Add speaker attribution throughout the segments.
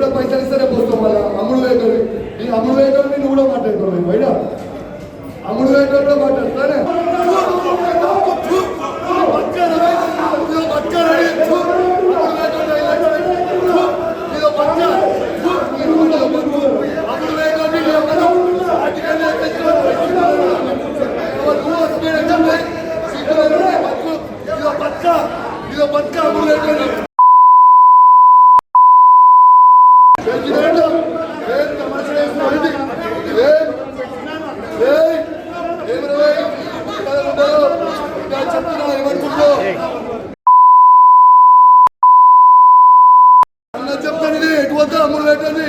Speaker 1: కూడా పైసలు ఇస్తారే పోస్తాం మళ్ళా? అమ్ముడు వేయటం నీ అమ్ముడు వేయటం నువ్వు కూడా మాట్లాడుతున్నావు బయట అమ్ముడు వేయటం కూడా మాట్లాడుతానే ఇదో పక్క అమ్ముడు వేయటం వేయటోని చెప్తాను ఇది ఎటు అమ్ములు పెట్టండి.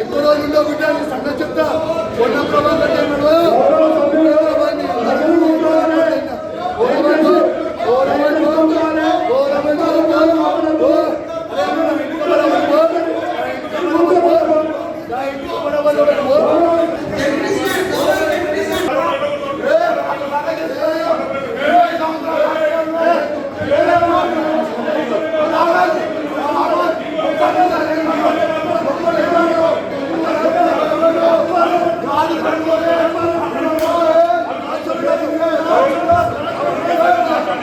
Speaker 1: ఎక్కువ రోజులు ఉండవు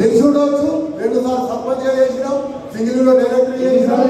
Speaker 2: తెలిసి ఉండవచ్చు రెండు సార్లు సర్పంచ్ చేసినాం. సింగిల్లో డైరెక్టర్ చేసినాం